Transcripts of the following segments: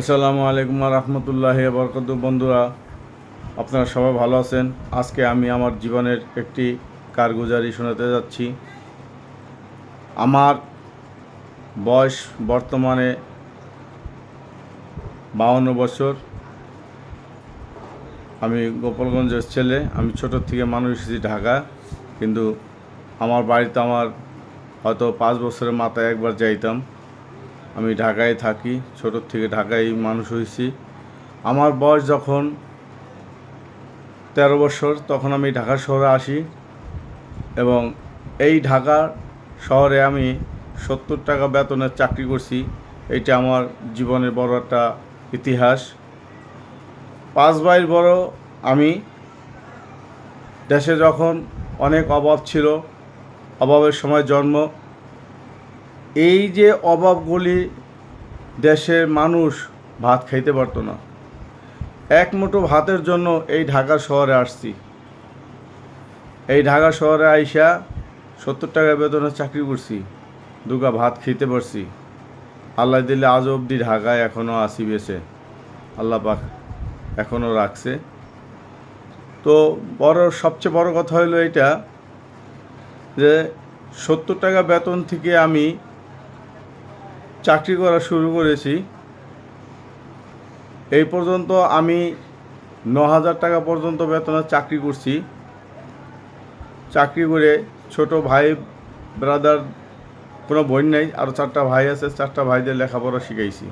আসসালামু আলাইকুম রহমতুল্লাহ বরকত বন্ধুরা, আপনারা সবাই ভালো আছেন? আজকে আমি আমার জীবনের একটি কারগুজারি শোনাতে যাচ্ছি। আমার বয়স বর্তমানে বাউন্ন বছর। আমি গোপালগঞ্জের ছেলে, আমি ছোট থেকে মানুষ এসেছি ঢাকা, কিন্তু আমার বাড়িতে আমার হয়তো পাঁচ বছরের মাথায় একবার যাইতাম। আমি ঢাকায় থাকি ছোটোর থেকে ঢাকায় মানুষ হয়েছি। আমার বয়স যখন তেরো বছর, তখন আমি ঢাকা শহরে আসি এবং এই ঢাকা শহরে আমি সত্তর টাকা বেতনের চাকরি করছি। এটা আমার জীবনের বড় একটা ইতিহাস। পাঁচ বাইর বড় আমি। দেশে যখন অনেক অভাব ছিল, অভাবের সময় জন্ম এই যে অভাবগুলি দেশের মানুষ ভাত খাইতে পারতো না। এক মুঠো ভাতের জন্য এই ঢাকা শহরে আসছি। এই ঢাকা শহরে আইসা সত্তর টাকা বেতনে চাকরি করছি, দুগা ভাত খেতে পারছি। আল্লাহ দিলে আজ অবধি ঢাকায় এখনও আসি বেছে আল্লাহ পাক এখনও রাখছে। তো বড়, সবচেয়ে বড় কথা হলো এটা যে সত্তর টাকা বেতন থেকে আমি চাকরি করা শুরু করেছি। এই পর্যন্ত আমি ন হাজার টাকা পর্যন্ত বেতনের চাকরি করছি। চাকরি করে ছোট ভাই ব্রাদার কোনো বোন নেই আরও চারটা ভাই আছে, চারটা ভাইদের লেখাপড়া শিখাইছি।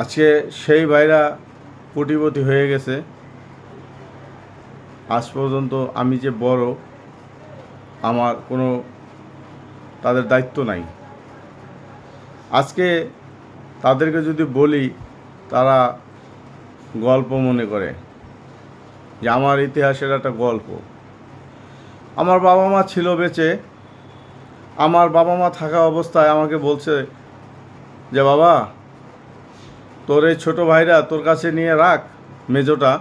আজকে সেই ভাইরা কোটিপতি হয়ে গেছে। আজ পর্যন্ত আমি যে বড়, আমার কোনো তাদের দায়িত্ব নাই। আজকে তাদেরকে যদি বলি, তারা গল্প মনে করে। যে আমার ইতিহাসের একটা গল্প। আমার বাবা মা ছিল বেঁচে। আমার বাবা মা থাকা অবস্থায় আমাকে বলছে যে, বাবা, তোর এই ছোটো ভাইরা তোর কাছে নিয়ে রাখ মেজোটা।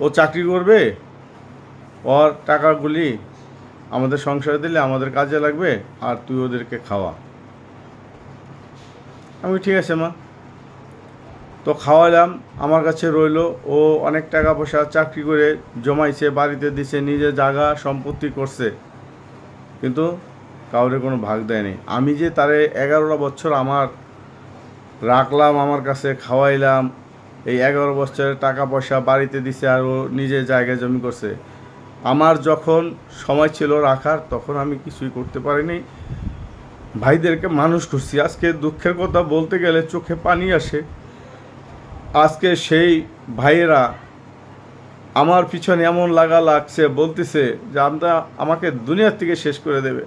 ও চাকরি করবে, ওর টাকাগুলি আমাদের সংসারে দিলে আমাদের কাজে লাগবে, আর তুই ওদেরকে খাওয়া। আমি ঠিক আছে, মা। তো খাওয়ালাম, আমার কাছে রইল। ও অনেক টাকা পয়সা চাকরি করে জমাইছে, বাড়িতে দিছে, নিজে জায়গা সম্পত্তি করছে। কিন্তু কাউরে কোনো ভাগ দেয়নি। আমি যে তারে এগারোটা বছর আমার রাখলাম, আমার কাছে খাওয়াইলাম, এই এগারো বছরের টাকা পয়সা বাড়িতে দিছে আর ও নিজে জায়গায় জমি করছে। আমার যখন সময় ছিল রাখার, তখন আমি কিছুই করতে পারিনি। ভাইদেরকে মানুষ করছি। আজকে দুঃখের কথা বলতে গেলে চোখে পানি আসে। আজকে সেই ভাইয়েরা আমার পিছনে এমন লাগা লাগছে, বলতেছে যে আমরা আমাকে দুনিয়ার থেকে শেষ করে দেবে।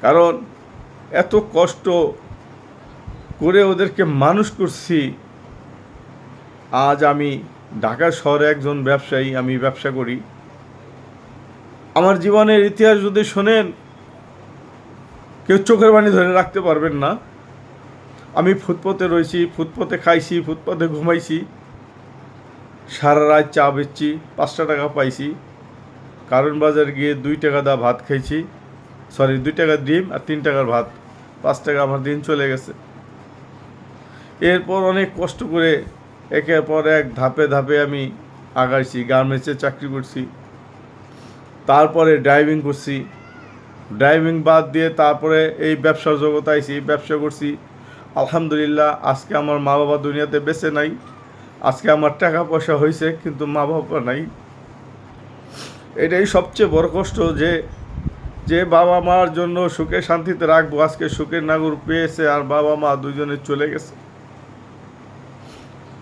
কারণ এত কষ্ট করে ওদেরকে মানুষ করছি। আজ আমি ঢাকা শহরে একজন ব্যবসায়ী, আমি ব্যবসা করি। আমার জীবনের ইতিহাস যদি শোনেন কেউ চোখের বাণী ধরে রাখতে পারবেন না। আমি ফুটপথে রয়েছি, ফুটপথে খাইছি, ফুটপথে ঘুমাইছি। সারা রাত চা বেচছি, পাঁচটা টাকা পাইছি। কারণ বাজার গিয়ে দুই টাকা দা ভাত খাইছি। সরি দুই টাকা ডিম আর তিন টাকার ভাত। পাঁচ টাকা আমার দিন চলে গেছে। এরপর অনেক কষ্ট করে একের পর এক ধাপে ধাপে আমি আগাইছি, গার্মেন্টসে চাকরি করছি। তারপরে ড্রাইভিং করছি। ড্রাইভিং বাদ দিয়ে তারপরে এই ব্যবসার জগতে আইছি, ব্যবসা করছি। আলহামদুলিল্লাহ, আজকে আমার মা বাবা দুনিয়াতে বেঁচে নাই। আজকে আমার টাকা পয়সা হয়েছে কিন্তু মা বাবা নাই। এটাই সবচেয়ে বড় কষ্ট যে যে বাবা মার জন্য সুখে শান্তিতে রাখব, আজকে সুখের নাগর পেয়েছে আর বাবা মা দুজনে চলে গেছে।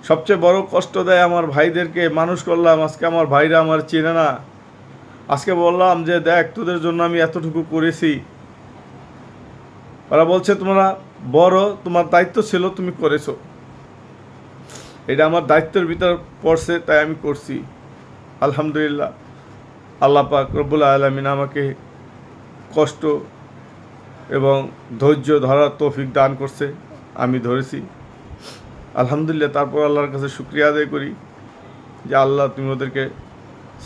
সবচেয়ে বড় কষ্ট দেয় আমার ভাইদেরকে, মানুষ করলাম, আজকে আমার ভাইরা আমার চেনে না। আজকে বললাম যে, দেখ, তোদের জন্য আমি এতটুকু করেছি। ওরা বলছে, তোমরা বড়, তোমার দায়িত্ব ছিল, তুমি করেছ। এটা আমার দায়িত্বের ভিতর পড়ছে, তাই আমি করছি। আলহামদুলিল্লাহ, আল্লাহ পাক রব্বুল আলমিন আমাকে কষ্ট এবং ধৈর্য ধরার তৌফিক দান করছে, আমি ধরেছি। আলহামদুলিল্লাহ, তারপর আল্লাহর কাছে শুক্রিয়া আদায় করি যে, আল্লাহ, তুমি ওদেরকে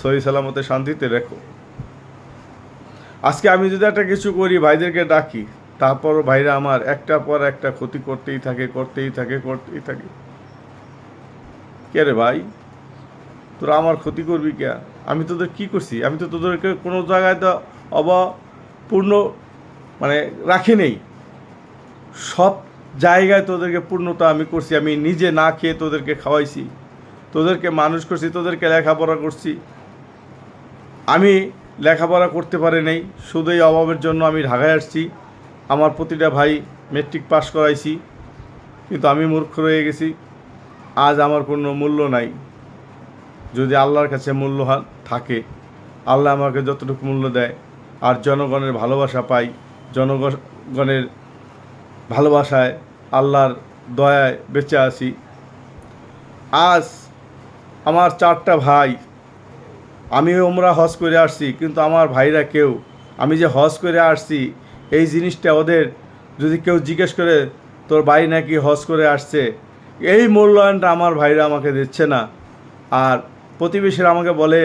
সহি সালামতে শান্তিতে রেখো। আজকে আমি যদি একটা কিছু করি, ভাইদেরকে ডাকি তারপর ভাইরা আমার একটা পর একটা ক্ষতি করতেই থাকে করতেই থাকে করতেই থাকে। কে রে ভাই? তোরা আমার ক্ষতি করবি কে? আমি তোদের কি করছি? আমি তো তোদেরকে কোনো জায়গায় তো অবপূর্ণ মানে রাখি নেই। সব জায়গায় তোদেরকে পূর্ণতা আমি করছি, আমি নিজে না খেয়ে তোদেরকে খাওয়াইছি। তোদেরকে মানুষ করছি, তোদেরকে লেখাপড়া করছি। আমি লেখাপড়া করতে পারি নাই। শুধু এই অভাবের জন্য আমি ঢাকায় আসছি। আমার প্রতিটা ভাই মেট্রিক পাস করাইছি। কিন্তু আমি মূর্খ রয়ে গেছি। আজ আমার কোনো মূল্য নাই। যদি আল্লাহর কাছে মূল্য থাকে, আল্লাহ আমাকে যতটুকু মূল্য দেয়, আর জনগণের ভালোবাসা পাই, জনগণের ভালোবাসায় আল্লাহর দয়ায় বেঁচে আছি। আজ আমার চারটা ভাই আমি ওমরা হজ করে আসছি, কিন্তু আমার ভাইরা কেউ। আমি যে হজ করে আসছি, এই জিনিসটা ওদের যদি কেউ জিজ্ঞেস করে, তোর ভাই নাকি হজ করে আসছে? এই মূল্যায়নটা আমার ভাইরা আমাকে দিচ্ছে না। আর প্রতিবেশীরা আমাকে বলে,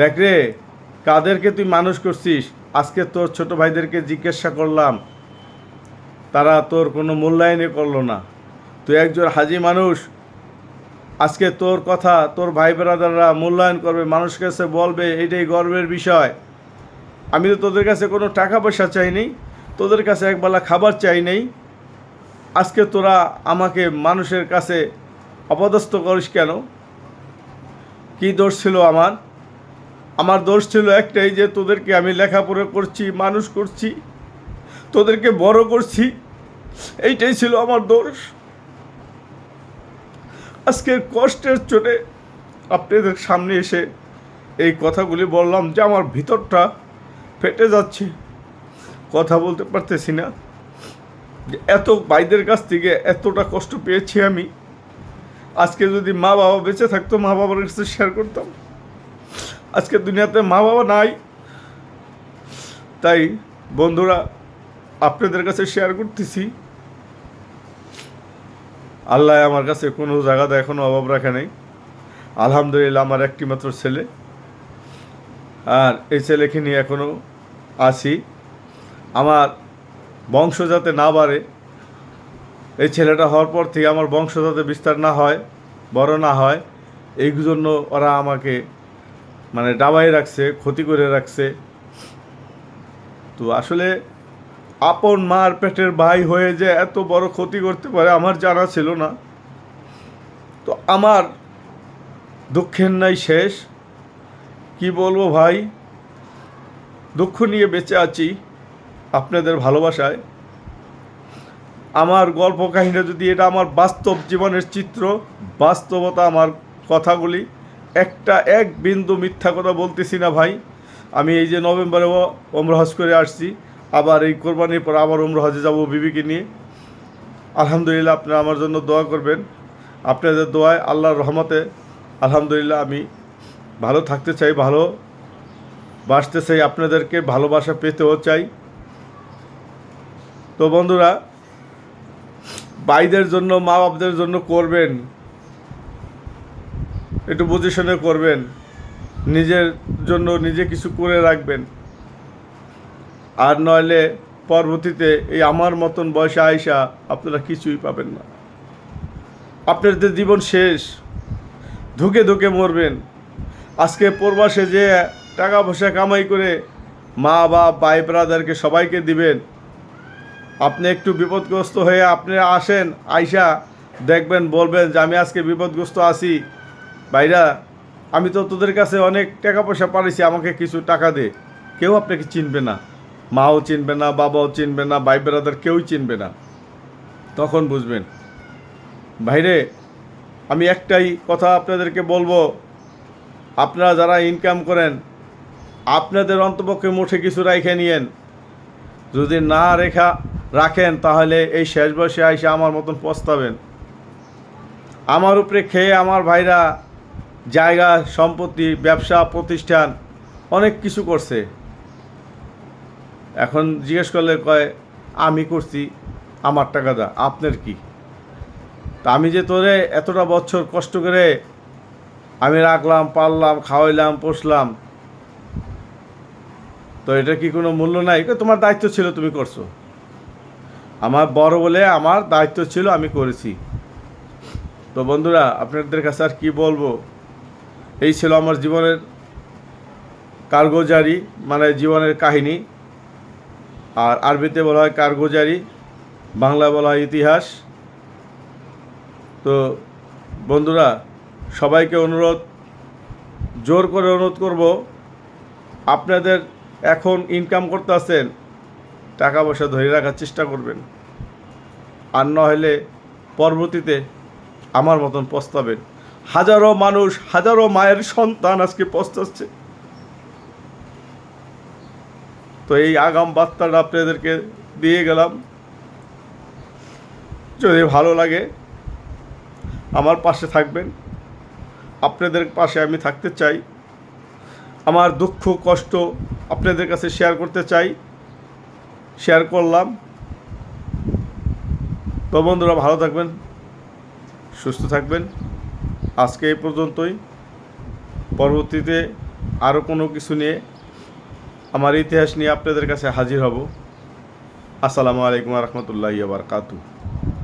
দেখ রে, কাদেরকে তুই মানুষ করছিস? আজকে তোর ছোট ভাইদেরকে জিজ্ঞাসা করলাম। তারা তোর কোনো মূল্যায়নই করল না। তুই একজন হাজি মানুষ আজকে তোর কথা, তোর ভাই বেড়াদাররা মূল্যায়ন করবে মানুষের কাছে বলবে, এটাই গর্বের বিষয়। আমি তো তোদের কাছে কোনো টাকা পয়সা চাই নেই, তোদের কাছে একবেলা খাবার চাই নেই। আজকে তোরা আমাকে মানুষের কাছে অপদস্থ করিস কেন? কী দোষ ছিল আমার? আমার দোষ ছিল একটাই যে তোদেরকে আমি লেখাপড়া করছি, মানুষ করছি, তোদেরকে বড় করছি, এইটাই ছিল আমার দোষ। আজকের কষ্টের চোটে আপনাদের সামনে এসে এই কথাগুলি বললাম যে আমার ভিতরটা ফেটে যাচ্ছে। কথা বলতে পারতেছি না। এত ভাইদের কাছ থেকে এতটা কষ্ট পেয়েছি আমি। আজকে যদি মা বাবা বেঁচে থাকতো, মা বাবার কাছে শেয়ার করতাম। আজকে দুনিয়াতে মা বাবা নাই। তাই বন্ধুরা, আপনাদের কাছে শেয়ার করতেছি। আল্লাহ আমার কাছে কোনো জায়গাতে এখনও অভাব রাখে নেই। আলহামদুলিল্লাহ আমার একটি মাত্র ছেলে। আর এই ছেলেকে নিয়ে এখনও আছি। আমার বংশ যাতে না বাড়ে, এই ছেলেটা হওয়ার পর থেকে আমার বংশ যাতে বিস্তার না হয়, বড় না হয়, এই জন্য ওরা আমাকে মানে ডাবাই রাখছে, ক্ষতি করে রাখছে। তো আসলে আপন মার পেটের ভাই হয়ে যে এত বড় ক্ষতি করতে পারে আমার জানা ছিল না। তো আমার দুঃখের নাই শেষ। কি বলব ভাই? দুঃখ নিয়ে বেঁচে আছি আপনাদের ভালোবাসায়। আমার গল্প কাহিনী যদি এটা আমার বাস্তব জীবনের চিত্র, বাস্তবতা আমার কথাগুলি, একটা এক বিন্দু মিথ্যা কথা বলতেছি না ভাই। আমি এই যে নভেম্বরে ওমরা করে আসছি। আবার এই কোরবানির পর আবার ওমরা হজে যাব বিবিকে নিয়ে। আলহামদুলিল্লাহ আপনারা আমার জন্য দোয়া করবেন। আপনাদের দোয়ায় আল্লাহর রহমতে আলহামদুলিল্লাহ আমি ভালো থাকতে চাই, ভালো বাসতে চাই, আপনাদেরকে ভালোবাসা পেতেও চাই। তো বন্ধুরা, ভাইদের জন্য মা বাপদের জন্য করবেন, একটু বুঝে শুনে করবেন, নিজের জন্য নিজে কিছু করে রাখবেন। আর নইলে পরবর্তীতে এই আমার মতন বয়সে আয়সা আপনারা কিছুই পাবেন না। আপনাদের জীবন শেষ। ধুকে ধুকে মরবেন। আজকে প্রবাসে যে টাকা পয়সা কামাই করে মা, বাপ, ভাই, ব্রাদারকে সবাইকে দিবেন, আপনি একটু বিপদগ্রস্ত হয়ে আপনি আসেন আইসা দেখবেন, বলবেন যে আমি আজকে বিপদগ্রস্ত আছি। ভাইরা, আমি তো তোদের কাছে অনেক টাকা পয়সা পারিছি আমাকে কিছু টাকা দে। কেউ আপনাকে চিনবে না। মাও চিনবে না, বাবাও চিনবে না, ভাই ব্রাদার কেউই চিনবে না। তখন বুঝবেন। ভাইরে, আমি একটাই কথা আপনাদেরকে বলব, আপনারা যারা ইনকাম করেন, আপনাদের অন্তপক্ষে মুঠে কিছু রাইখে নিয়েন। যদি না রেখা রাখেন, তাহলে এই শেষ বয়সে আইসে আমার মতন পস্তাবেন। আমার উপরে খেয়ে আমার ভাইরা জায়গা, সম্পত্তি, ব্যবসা, প্রতিষ্ঠান, অনেক কিছু করছে। এখন জিজ্ঞেস করলে কয়, আমি করছি, আমার টাকা দা, আপনার কি? তা আমি যে তোরে এতটা বছর কষ্ট করে আমি রাখলাম পাললাম খাওয়াইলাম, পোষলাম, তো এটা কি কোনো মূল্য নাই? তোমার দায়িত্ব ছিল, তুমি করছ। আমার বড় বলে আমার দায়িত্ব ছিল, আমি করেছি। তো বন্ধুরা, আপনাদের কাছে আর কী বলব? এই ছিল আমার জীবনের কার্গোজারি মানে জীবনের কাহিনী। আর আরবিতে বলা হয় কার্গোজারি বাংলা বলা হয় ইতিহাস। তো বন্ধুরা, সবাইকে অনুরোধ, জোর করে অনুরোধ করব, আপনাদের এখন ইনকাম করতে আসেন টাকা পয়সা ধরে রাখার চেষ্টা করবেন। আর নইলে পরবর্তীতে আমার মতন পস্তাবেন। হাজারো মানুষ, হাজারো মায়ের সন্তান আজকে পস্তাচ্ছে। তো এই আগাম বার্তাটা আপনাদেরকে দিয়ে গেলাম। যদি ভালো লাগে, আমার পাশে থাকবেন। আপনাদের পাশে আমি থাকতে চাই। আমার দুঃখ, কষ্ট আপনাদের কাছে শেয়ার করতে চাই। শেয়ার করলাম। তো বন্ধুরা, ভালো থাকবেন, সুস্থ থাকবেন। আজকে এই পর্যন্তই। পরবর্তীতে আরও কোনো কিছু নিয়ে আমার ইতিহাস নিয়ে আপনাদের কাছে হাজির হব। আসসালামু আলাইকুম রহমতুল্লাহ বারকাতু